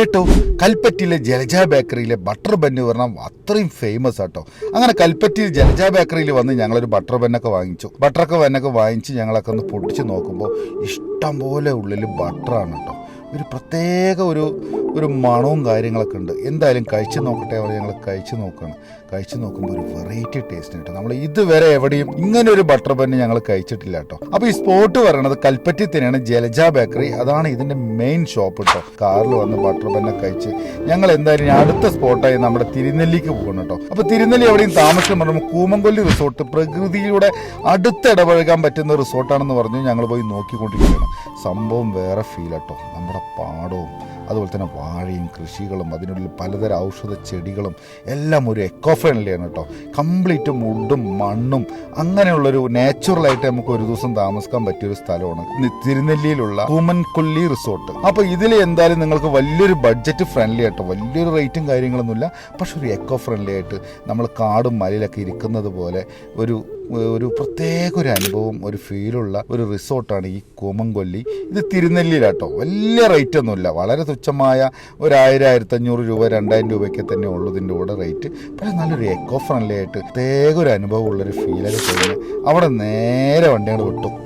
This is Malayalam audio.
ഏട്ടോ കൽപ്പറ്റയിലെ ജലജ ബേക്കറിയിലെ ബട്ടർ ബന്ന് പറഞ്ഞാൽ അത്രയും ഫേമസ് ആട്ടോ. അങ്ങനെ കൽപ്പറ്റയിൽ ജലജ ബേക്കറിയിൽ വന്ന് ഞങ്ങളൊരു ബട്ടർ ബന്നൊക്കെ വാങ്ങിച്ചു. ബട്ടറൊക്കെ ബന്നൊക്കെ വാങ്ങിച്ച് ഞങ്ങളൊക്കെ ഒന്ന് പൊട്ടിച്ച് നോക്കുമ്പോൾ ഇഷ്ടം പോലെ ഉള്ളിൽ ബട്ടറാണ് കേട്ടോ. ഒരു പ്രത്യേക ഒരു ഒരു മണവും കാര്യങ്ങളൊക്കെ ഉണ്ട്. എന്തായാലും കഴിച്ച് നോക്കട്ടെ അവർ ഞങ്ങൾ കഴിച്ച് നോക്കുകയാണ് കഴിച്ച് നോക്കുമ്പോൾ ഒരു വെറൈറ്റി ടേസ്റ്റ് കേട്ടോ നമ്മൾ ഇതുവരെ എവിടെയും ഇങ്ങനെ ഒരു ബട്ടർ ബന്ന് ഞങ്ങൾ കഴിച്ചിട്ടില്ല കേട്ടോ അപ്പോൾ ഈ സ്പോട്ട് പറയണത് കൽപ്പറ്റി തന്നെയാണ് ജലജ ബേക്കറി അതാണ് ഇതിന്റെ മെയിൻ ഷോപ്പ് കേട്ടോ കാറിൽ വന്ന് ബട്ടർ ബന്ന് കഴിച്ച് ഞങ്ങൾ എന്തായാലും അടുത്ത സ്പോട്ടായി നമ്മുടെ തിരുനെല്ലിക്ക് പോകണം കേട്ടോ അപ്പോൾ തിരുനെല്ലി എവിടെയും താമസം പറയുമ്പോൾ കൂമംകൊല്ലി റിസോർട്ട് പ്രകൃതിയുടെ അടുത്ത് ഇടപഴകാൻ പറ്റുന്ന റിസോർട്ടാണെന്ന് പറഞ്ഞു ഞങ്ങൾ പോയി നോക്കിക്കൊണ്ടിരിക്കുകയാണ്. സംഭവം വേറെ ഫീൽ കേട്ടോ നമ്മുടെ പാടവും അതുപോലെ തന്നെ വാഴയും കൃഷികളും അതിനുള്ളിൽ പലതരം ഔഷധ ചെടികളും എല്ലാം ഒരു എക്കോ ഫ്രണ്ട്ലിയാണ് കേട്ടോ. കംപ്ലീറ്റ് മുണ്ടും മണ്ണും അങ്ങനെയുള്ളൊരു നാച്ചുറലായിട്ട് നമുക്ക് ഒരു ദിവസം താമസിക്കാൻ പറ്റിയൊരു സ്ഥലമാണ് തിരുനെല്ലിയിലുള്ള കൂമൻകൊല്ലി റിസോർട്ട്. അപ്പോൾ ഇതിൽ എന്തായാലും നിങ്ങൾക്ക് വലിയൊരു ബഡ്ജറ്റ് ഫ്രണ്ട്ലി ആട്ടോ. വലിയൊരു റേറ്റും കാര്യങ്ങളൊന്നുമില്ല. പക്ഷെ ഒരു എക്കോ ഫ്രണ്ട്ലി ആയിട്ട് നമ്മൾ കാടും മലയിലൊക്കെ ഇരിക്കുന്നത് പോലെ ഒരു ഒരു പ്രത്യേക ഒരു അനുഭവം ഒരു ഫീലുള്ള ഒരു റിസോർട്ടാണ് ഈ കൂമംകൊല്ലി. ഇത് തിരുനെല്ലിയിലാട്ടോ. വലിയ റേറ്റ് ഒന്നുമില്ല വളരെ തുച്ഛമായ ഒരു ആയിരം ആയിരത്തഞ്ഞൂറ് രൂപ രണ്ടായിരം രൂപയ്ക്ക് തന്നെ ഉള്ളൂ ഇതിന്റെ കൂടെ റേറ്റ്. പക്ഷേ നല്ലൊരു എക്കോ ഫ്രണ്ട്ലി ആയിട്ട് പ്രത്യേക ഒരു അനുഭവമുള്ളൊരു ഫീലൊക്കെ തോന്നി അവിടെ നേരെ വണ്ടിയാണ് വിട്ടു.